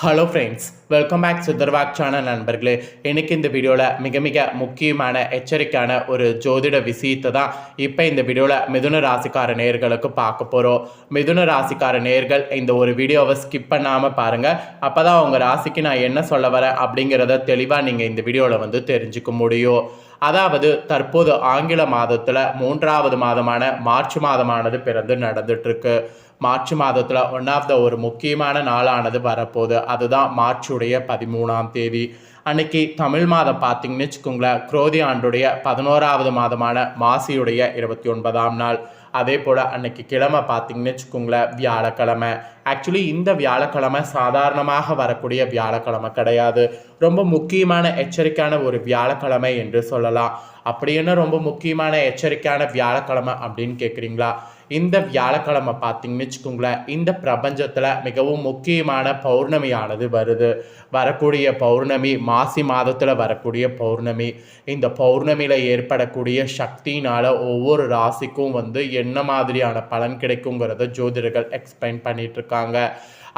Hello friends welcome back சித்தர்வாக் channel நண்பர்களே. எனக்கு இந்த வீடியோவில் மிக மிக முக்கியமான எச்சரிக்கையான ஒரு ஜோதிட விஷயத்தை தான் இப்போ இந்த வீடியோவில் மிதுன ராசிக்கார நேர்களுக்கு பார்க்க போகிறோம் மிதுன ராசிக்கார நேர்கள் இந்த ஒரு வீடியோவை ஸ்கிப் பண்ணாமல் பாருங்கள் அப்போ தான் உங்கள் ராசிக்கு நான் என்ன சொல்ல வரேன் அப்படிங்கிறத தெளிவாக நீங்கள் இந்த வீடியோவில் வந்து தெரிஞ்சுக்க முடியும். அதாவது தற்போது ஆங்கில மாதத்தில் மூன்றாவது மாதமான மார்ச் மாதமானது பிறந்து நடந்துட்டுருக்கு மார்ச் மாதத்தில் ஒன் ஆஃப் த ஒரு முக்கியமான நாளானது வரப்போகுது. அதுதான் மார்ச்சுடைய பதிமூணாம் தேதி. அன்னைக்கு தமிழ் மாதம் பார்த்தீங்கன்னு வச்சுக்கோங்களேன் குரோதி ஆண்டுடைய பதினோராவது மாதமான மாசியுடைய இருபத்தி ஒன்பதாம் நாள். அதே போல் அன்னைக்கு கிழமை பார்த்தீங்கன்னு வச்சுக்கோங்களேன் வியாழக்கிழமை. ஆக்சுவலி இந்த வியாழக்கிழமை சாதாரணமாக வரக்கூடிய வியாழக்கிழமை கிடையாது. ரொம்ப முக்கியமான எச்சரிக்கையான ஒரு வியாழக்கிழமை என்று சொல்லலாம். அப்படி என்ன ரொம்ப முக்கியமான எச்சரிக்கையான வியாழக்கிழமை அப்படின்னு கேட்குறீங்களா இந்த வியாழக்கிழமை பார்த்தீங்கன்னு வச்சுக்கோங்களேன் இந்த பிரபஞ்சத்தில் மிகவும் முக்கியமான பௌர்ணமியானது வருது. வரக்கூடிய பௌர்ணமி மாசி மாதத்தில் வரக்கூடிய பௌர்ணமி. இந்த பௌர்ணமியில் ஏற்படக்கூடிய சக்தினால் ஒவ்வொரு ராசிக்கும் வந்து என்ன மாதிரியான பலன் கிடைக்குங்கிறத ஜோதிடர்கள் எக்ஸ்பிளைன் பண்ணிகிட்ருக்காங்க இருக்காங்க.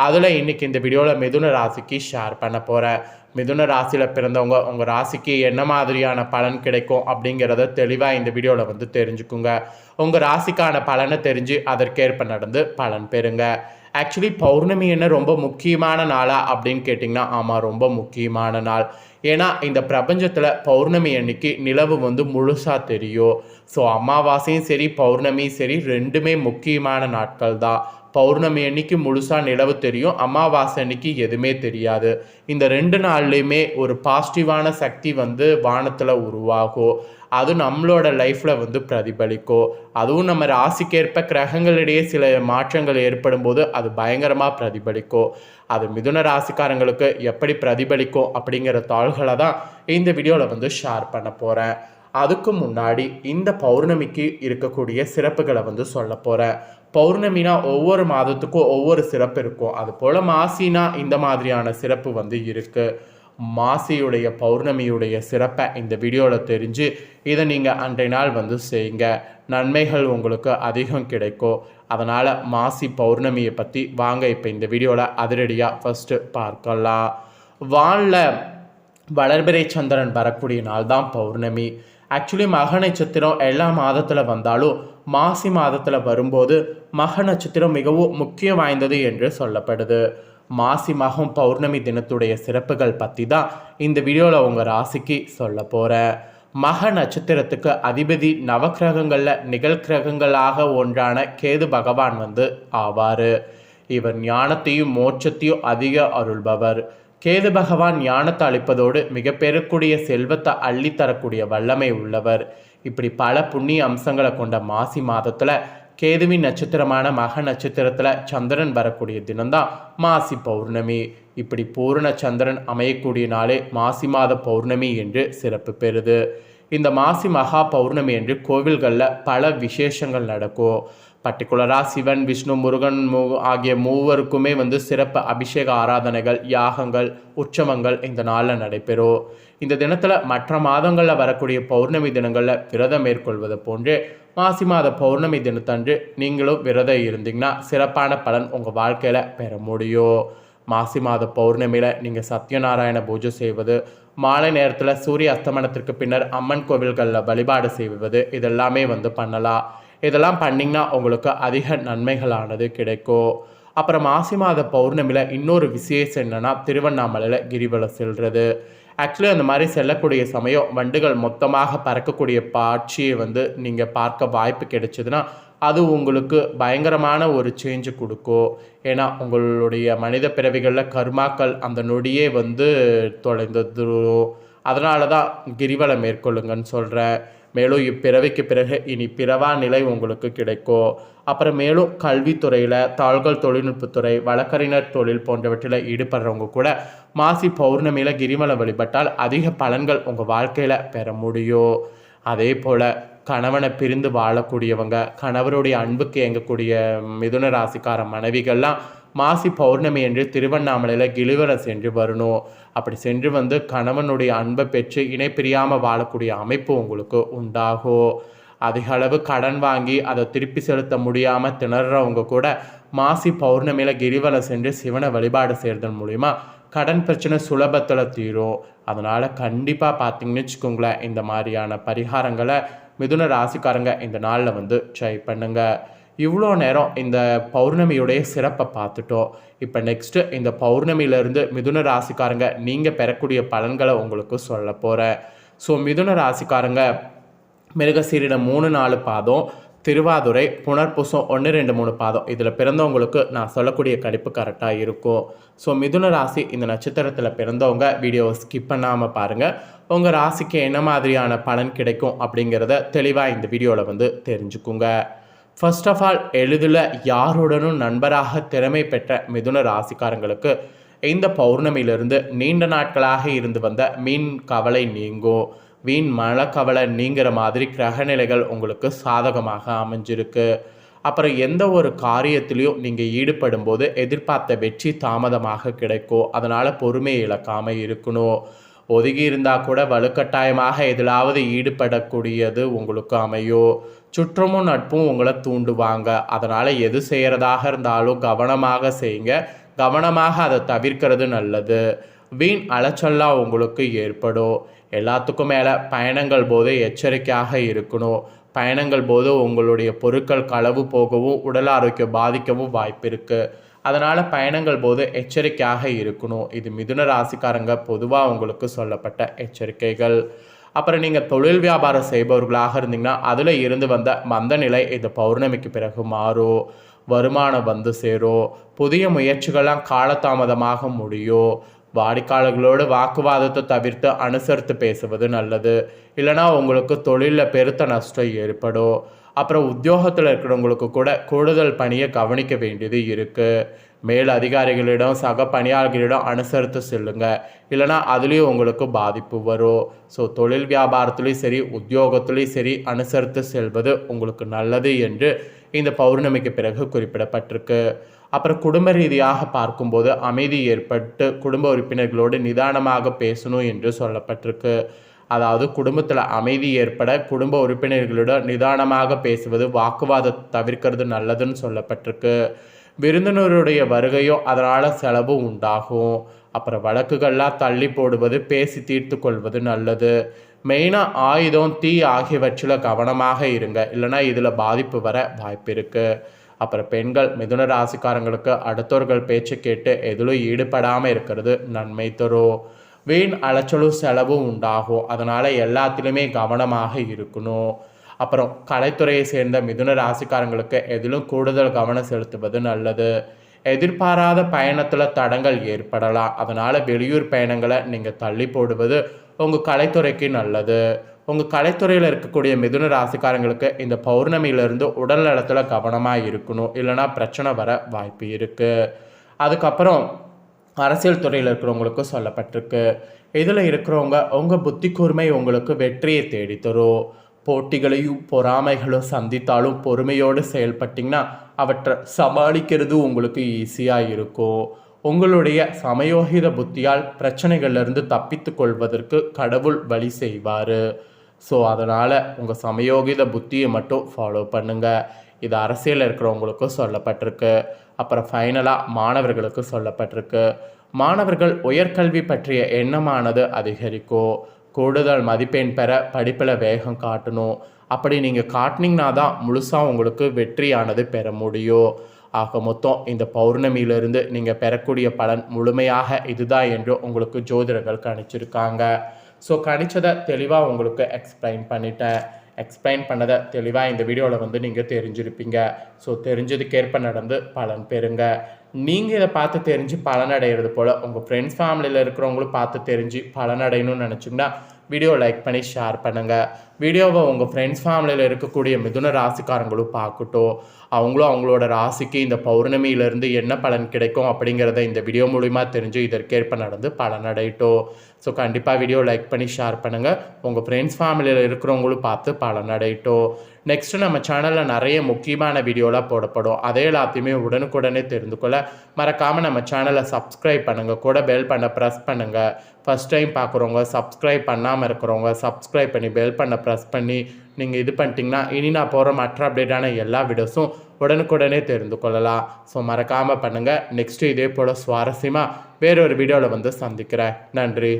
அதில் இன்றைக்கி இந்த வீடியோவில் மிதுன ராசிக்கு ஷேர் பண்ண போகிறேன் மிதுன ராசியில் பிறந்தவங்க உங்கள் ராசிக்கு என்ன மாதிரியான பலன் கிடைக்கும் அப்படிங்கிறத தெளிவாக இந்த வீடியோவில் வந்து தெரிஞ்சுக்குங்க. உங்கள் ராசிக்கான பலனை தெரிஞ்சு அதற்கேற்ப நடந்து பலன் பெறுங்க. ஆக்சுவலி பௌர்ணமி என்ன ரொம்ப முக்கியமான நாளா அப்படின்னு கேட்டிங்கன்னா ஆமாம் ரொம்ப முக்கியமான நாள். ஏன்னா இந்த பிரபஞ்சத்தில் பௌர்ணமி அன்னைக்கு நிலவு வந்து முழுசாக தெரியும். ஸோ அமாவாசையும் சரி பௌர்ணமியும் சரி ரெண்டுமே முக்கியமான நாட்கள் தான் பௌர்ணமி அன்னைக்கு முழுசாக நிலவு தெரியும் அமாவாசை அன்னைக்கு எதுவுமே தெரியாது. இந்த ரெண்டு நாள்லேயுமே ஒரு பாசிட்டிவான சக்தி வந்து வானத்தில் உருவாகும் அது நம்மளோட லைஃப்பில் வந்து பிரதிபலிக்கும் அதுவும் நம்ம ராசிக்கேற்ப கிரகங்களிடையே சில மாற்றங்கள் ஏற்படும் போது அது பயங்கரமாக பிரதிபலிக்கும் அது மிதுன ராசிக்காரங்களுக்கு எப்படி பிரதிபலிக்கும் அப்படிங்கிற தாள்களை தான் இந்த வீடியோவில் வந்து ஷேர் பண்ண போகிறேன் அதுக்கு முன்னாடி இந்த பௌர்ணமிக்கு இருக்கக்கூடிய சிறப்புகளை வந்து சொல்ல போகிறேன் பௌர்ணமினா ஒவ்வொரு மாதத்துக்கும் ஒவ்வொரு சிறப்பு இருக்கும். அது போல் மாசினா இந்த மாதிரியான சிறப்பு வந்து இருக்குது மாசியுடைய பௌர்ணமியுடைய சிறப்பை இந்த வீடியோவில் தெரிஞ்சு இதை நீங்கள் அன்றைய நாள் வந்து செய்யுங்க. நன்மைகள் உங்களுக்கு அதிகம் கிடைக்கும். அதனால் மாசி பௌர்ணமியை பற்றி வாங்க இப்போ இந்த வீடியோவில் அதிரடியாக ஃபஸ்ட்டு பார்க்கலாம். வானில் வளர்பிறை சந்திரன் வரக்கூடிய நாள் தான் பௌர்ணமி. ஆக்சுவலி மக நட்சத்திரம் எல்லா மாதத்தில் வந்தாலும் மாசி மாதத்தில் வரும்போது மக நட்சத்திரம் மிகவும் முக்கியம் வாய்ந்தது என்று சொல்லப்படுது. மாசி மகம் பௌர்ணமி தினத்துடைய சிறப்புகள் பற்றி தான் இந்த வீடியோவில் உங்கள் ராசிக்கு சொல்ல போகிறேன் மக நட்சத்திரத்துக்கு அதிபதி நவக்கிரகங்களில் நிகழ்கிரகங்களாக ஒன்றான கேது பகவான் வந்து ஆவார். இவர் ஞானத்தையும் மோட்சத்தையும் அதிக அருள்பவர். கேது பகவான் ஞானத்தை அளிப்பதோடு மிக பெறக்கூடிய செல்வத்தை அள்ளித்தரக்கூடிய வல்லமை உள்ளவர். இப்படி பல புண்ணிய அம்சங்களை கொண்ட மாசி மாதத்தில் கேதுவின் நட்சத்திரமான மக நட்சத்திரத்தில் சந்திரன் வரக்கூடிய தினம்தான் மாசி பௌர்ணமி. இப்படி பூரண சந்திரன் அமையக்கூடிய நாளே மாசி மாத பௌர்ணமி என்று சிறப்பு பெறுது. இந்த மாசி மகா பௌர்ணமி என்று கோவில்களில் பல விசேஷங்கள் நடக்கும். பர்டிகுலராக சிவன் விஷ்ணு முருகன் மூ ஆகிய மூவருக்குமே வந்து சிறப்பு அபிஷேக ஆராதனைகள் யாகங்கள் உற்சவங்கள் இந்த நாளில் நடைபெறும் இந்த தினத்தில் மற்ற மாதங்களில் வரக்கூடிய பௌர்ணமி தினங்களில் விரதம் மேற்கொள்வது போன்று மாசி மாத பௌர்ணமி தினத்தன்று நீங்களும் விரதம் இருந்தீங்கன்னா சிறப்பான பலன் உங்கள் வாழ்க்கையில் பெற முடியும் மாசி மாத பௌர்ணமியில் நீங்கள் சத்யநாராயண பூஜை செய்வது மாலை நேரத்தில் சூரிய அஸ்தமனத்திற்கு பின்னர் அம்மன் கோவில்களில் வழிபாடு செய்வது இதெல்லாமே வந்து பண்ணலாம். இதெல்லாம் பண்ணிங்கன்னா உங்களுக்கு அதிக நன்மைகளானது கிடைக்கும் அப்புறம் மாசி மாத பௌர்ணமியில் இன்னொரு விசேஷம் என்னென்னா திருவண்ணாமலையில் கிரிவலம் செல்வது ஆக்சுவலி அந்த மாதிரி செல்லக்கூடிய சமயம் வண்டுகள் மொத்தமாக பறக்கக்கூடிய காட்சியை வந்து நீங்கள் பார்க்க வாய்ப்பு கிடைச்சதுன்னா அது உங்களுக்கு பயங்கரமான ஒரு சேஞ்சு கொடுக்கும் ஏன்னா உங்களுடைய மனித பிறவிகளில் கர்மாக்கள் அந்த நொடியே வந்து தொலைந்தது அதனால தான் கிரிவலம் மேற்கொள்ளுங்கன்னு சொல்கிறேன் மேலும் இப்பிறவிக்கு பிறகு இனி பிறவா நிலை உங்களுக்கு கிடைக்கும் அப்புறம் மேலும் கல்வித்துறையில் தாள்கள் தொழில்நுட்பத்துறை வழக்கறிஞர் தொழில் போன்றவற்றில் ஈடுபடுறவங்க கூட மாசி பௌர்ணமியில் கிரிமலம் வழிபட்டால் அதிக பலன்கள் உங்கள் வாழ்க்கையில் பெற முடியும் அதே போல் கணவனை பிரிந்து வாழக்கூடியவங்க கணவருடைய அன்புக்கு இயங்கக்கூடிய மிதுன ராசிக்கார மனைவிகள்லாம் மாசி பௌர்ணமி என்று திருவண்ணாமலையில் கிளிவரம் சென்று வரணும். அப்படி சென்று வந்து கணவனுடைய அன்பை பெற்று இணை பிரியாமல் வாழக்கூடிய அமைப்பு உங்களுக்கு உண்டாகும் அதிக அளவு கடன் வாங்கி அதை திருப்பி செலுத்த முடியாமல் திணறவங்க கூட மாசி பௌர்ணமியில் கிரிவலம் சென்று சிவனை வழிபாடு செய்கிறதன் மூலிமா கடன் பிரச்சனை சுலபத்தில் தீரும். அதனால் கண்டிப்பாக பார்த்தீங்கன்னு வச்சுக்கோங்களேன் இந்த மாதிரியான பரிகாரங்களை மிதுன ராசிக்காரங்க இந்த நாளில் வந்து ட்ரை பண்ணுங்கள் இவ்வளோ நேரம் இந்த பௌர்ணமியுடைய சிறப்பை பார்த்துட்டோம். இப்போ நெக்ஸ்ட்டு இந்த பௌர்ணமியிலேருந்து மிதுன ராசிக்காரங்க நீங்கள் பெறக்கூடிய பலன்களை உங்களுக்கு சொல்ல போகிறேன் ஸோ மிதுன ராசிக்காரங்க மிருகசீரிடம் மூணு நாலு பாதம் திருவாதுரை புனர்பூசம் ஒன்று ரெண்டு மூணு பாதம். இதில் பிறந்தவங்களுக்கு நான் சொல்லக்கூடிய கணிப்பு கரெக்டாக இருக்கும். ஸோ மிதுன ராசி இந்த நட்சத்திரத்தில் பிறந்தவங்க வீடியோவை ஸ்கிப் பண்ணாமல் பாருங்கள் உங்கள் ராசிக்கு என்ன மாதிரியான பலன் கிடைக்கும் அப்படிங்கிறத தெளிவாக இந்த வீடியோவில் வந்து தெரிஞ்சுக்குங்க. ஃபர்ஸ்ட் ஆஃப் ஆல் எளிதில் யாருடனும் நண்பராக திறமை பெற்ற மிதுன ராசிக்காரங்களுக்கு இந்த பௌர்ணமியிலிருந்து நீண்ட நாட்களாக இருந்து வந்த மீன் கவலை நீங்கும் வீண் மனக்கவலை நீங்கிற மாதிரி கிரகநிலைகள் உங்களுக்கு சாதகமாக அமைஞ்சிருக்கு. அப்புறம் எந்த ஒரு காரியத்திலையும் நீங்கள் ஈடுபடும் போது எதிர்பார்த்த வெற்றி தாமதமாக கிடைக்கும் அதனால் பொறுமை இழக்காமல் இருக்கணும். ஒதுங்கி இருந்தால் கூட வலுக்கட்டாயமாக எதிலாவது ஈடுபடக்கூடியது உங்களுக்கு அமையும் சுற்றமும் நட்பும் உங்களை தூண்டுவாங்க. அதனால் எது செய்கிறதாக இருந்தாலும் கவனமாக செய்யுங்க. கவனமாக அதை தவிர்க்கிறது நல்லது. வீண் அலைச்சல்லாம் உங்களுக்கு ஏற்படும். எல்லாத்துக்கும் மேலே பயணங்கள் போது எச்சரிக்கையாக இருக்கணும். பயணங்கள் போது உங்களுடைய பொருட்கள் களவு போகவும் உடல் ஆரோக்கியம் பாதிக்கவும் வாய்ப்பு இருக்குது அதனால் பயணங்கள் போது எச்சரிக்கையாக இருக்கணும். இது மிதுன ராசிக்காரங்க பொதுவாக உங்களுக்கு சொல்லப்பட்ட எச்சரிக்கைகள். அப்புறம் நீங்கள் தொழில் வியாபாரம் செய்பவர்களாக இருந்தீங்கன்னா அதில் இருந்து வந்த மந்த நிலை இந்த பௌர்ணமிக்கு பிறகு மாறும் வருமானம் வந்து சேரும் புதிய முயற்சிகள்லாம் காலதாமதமாக முடியும் வாடிக்கையாளர்களோடு வாக்குவாதத்தை தவிர்த்து அனுசரித்து பேசுவது நல்லது. இல்லைனா உங்களுக்கு தொழிலில் பெருத்த நஷ்டம் ஏற்படும். அப்புறம் உத்தியோகத்தில் இருக்கிறவங்களுக்கு கூட கூடுதல் பணியை கவனிக்க வேண்டியது இருக்குது மேல் அதிகாரிகளிடம் சக பணியாளர்களிடம் அனுசரித்து செல்லுங்க. இல்லைனா அதுலேயும் உங்களுக்கு பாதிப்பு வரும். ஸோ தொழில் வியாபாரத்துலேயும் சரி உத்தியோகத்துலேயும் சரி அனுசரித்து செல்வது உங்களுக்கு நல்லது என்று இந்த பௌர்ணமிக்கு பிறகு குறிப்பிடப்பட்டிருக்கு. அப்புறம் குடும்ப ரீதியாக பார்க்கும்போது அமைதி ஏற்பட்டு குடும்ப உறுப்பினர்களோடு நிதானமாக பேசணும் என்று சொல்லப்பட்டிருக்கு. அதாவது குடும்பத்தில் அமைதி ஏற்பட குடும்ப உறுப்பினர்களுடன் நிதானமாக பேசுவது வாக்குவாதத்தை தவிர்க்கிறது நல்லதுன்னு சொல்லப்பட்டிருக்கு. விருந்தினருடைய வருகையும் அதனால் செலவு உண்டாகும். அப்புறம் வழக்குகள்லாம் தள்ளி போடுவது பேசி தீர்த்து கொள்வது நல்லது. மெயினாக ஆயுதம் தீ ஆகியவற்றில் கவனமாக இருங்க. இல்லைனா இதில் பாதிப்பு வர வாய்ப்பு இருக்குது அப்புறம் பெண்கள் மிதுன ராசிக்காரங்களுக்கு அடுத்தவர்கள் பேச்சு கேட்டு எதிலும் ஈடுபடாமல் இருக்கிறது நன்மை தரும். வீண் அலைச்சலும் செலவும் உண்டாகும் அதனால் எல்லாத்திலுமே கவனமாக இருக்கணும் அப்புறம் கலைத்துறையை சேர்ந்த மிதுன ராசிக்காரங்களுக்கு எதிலும் கூடுதல் கவனம் செலுத்துவது நல்லது. எதிர்பாராத பயணத்தில் தடங்கள் ஏற்படலாம். அதனால் வெளியூர் பயணங்களை நீங்கள் தள்ளி போடுவது உங்கள் கலைத்துறைக்கு நல்லது. உங்கள் கலைத்துறையில் இருக்கக்கூடிய மிதுன ராசிக்காரங்களுக்கு இந்த பௌர்ணமியிலிருந்து உடல் நலத்தில் கவனமாக இருக்கணும் இல்லைனா பிரச்சனை வர வாய்ப்பு இருக்குது அதுக்கப்புறம் அரசியல் துறையில் இருக்கிறவங்களுக்கும் சொல்லப்பட்டிருக்கு. இதில் இருக்கிறவங்க உங்கள் புத்தி கூர்மை உங்களுக்கு வெற்றியை தேடித்தரும் போட்டிகளையும் பொறாமைகளும் சந்தித்தாலும் பொறுமையோடு செயல்பட்டிங்கன்னா அவற்றை சமாளிக்கிறது உங்களுக்கு ஈஸியாக இருக்கும். உங்களுடைய சமயோகித புத்தியால் பிரச்சனைகள்லேருந்து தப்பித்து கொள்வதற்கு கடவுள் வழி செய்வார். ஸோ அதனால் உங்கள் சமயோகித புத்தியை மட்டும் ஃபாலோ பண்ணுங்கள் இது அரசியலில் இருக்கிறவங்களுக்கும் சொல்லப்பட்டிருக்கு. அப்புறம் ஃபைனலாக மாணவர்களுக்கு சொல்லப்பட்டிருக்கு. மாணவர்கள் உயர்கல்வி பற்றிய எண்ணமானது அதிகரிக்கும் கூடுதல் மதிப்பெண் பெற படிப்பில் வேகம் காட்டணும் அப்படி நீங்கள் காட்டினீங்கன்னா தான் முழுசாக உங்களுக்கு வெற்றியானது பெற முடியும் ஆக மொத்தம் இந்த பௌர்ணமியிலிருந்து நீங்கள் பெறக்கூடிய பலன் முழுமையாக இதுதான் என்று உங்களுக்கு ஜோதிடர்கள் கணிச்சிருக்காங்க. ஸோ கணிச்சதை தெளிவாக உங்களுக்கு எக்ஸ்பிளைன் பண்ணிட்டேன். எக்ஸ்பிளைன் பண்ணதை தெளிவாக இந்த வீடியோவில் வந்து நீங்கள் தெரிஞ்சிருப்பீங்க. ஸோ தெரிஞ்சதுக்கேற்ப நடந்து பலன் பெறுங்க. நீங்கள் இதை பார்த்து தெரிஞ்சு பலனடைகிறது போல் உங்கள் ஃப்ரெண்ட்ஸ் ஃபேமிலியில் இருக்கிறவங்களும் பார்த்து தெரிஞ்சு பலனடையணும்னு நினச்சிங்கன்னா வீடியோ லைக் பண்ணி ஷேர் பண்ணுங்கள் வீடியோவை உங்கள் ஃப்ரெண்ட்ஸ் ஃபேமிலியில் இருக்கக்கூடிய மிதுன ராசிக்காரங்களும் பார்க்கட்டும். அவங்களும் அவங்களோட ராசிக்கு இந்த பௌர்ணமியிலேருந்து என்ன பலன் கிடைக்கும் அப்படிங்கிறத இந்த வீடியோ மூலிமா தெரிஞ்சு இதற்கேற்ப நடந்து பலனடையட்டும். ஸோ கண்டிப்பாக வீடியோ லைக் பண்ணி ஷேர் பண்ணுங்கள் உங்கள் ஃப்ரெண்ட்ஸ் ஃபேமிலியில் இருக்கிறவங்களும் பார்த்து பலனடையட்டும். நெக்ஸ்ட்டு நம்ம சேனலில் நிறைய முக்கியமான வீடியோலாம் போடப்படும். அதே எல்லாத்தையுமே உடனுக்குடனே தெரிந்து கொள்ள மறக்காமல் நம்ம சேனலை சப்ஸ்கிரைப் பண்ணுங்கள் கூட பெல் பண்ண ப்ரெஸ் பண்ணுங்கள் ஃபஸ்ட் டைம் பார்க்குறவங்க சப்ஸ்கிரைப் பண்ணாமல் இருக்கிறவங்க சப்ஸ்கிரைப் பண்ணி பெல் பண்ண ப்ரெஸ் பண்ணி நீங்கள் இது பண்ணிட்டீங்கன்னா இனி நான் போகிற மற்ற அப்டேட்டான எல்லா வீடியோஸும் உடனுக்குடனே தெரிந்து கொள்ளலாம். ஸோ மறக்காமல் பண்ணுங்கள் நெக்ஸ்ட்டு இதே போல் சுவாரஸ்யமாக வேறொரு வீடியோவில் வந்து சந்திக்கிறேன். நன்றி.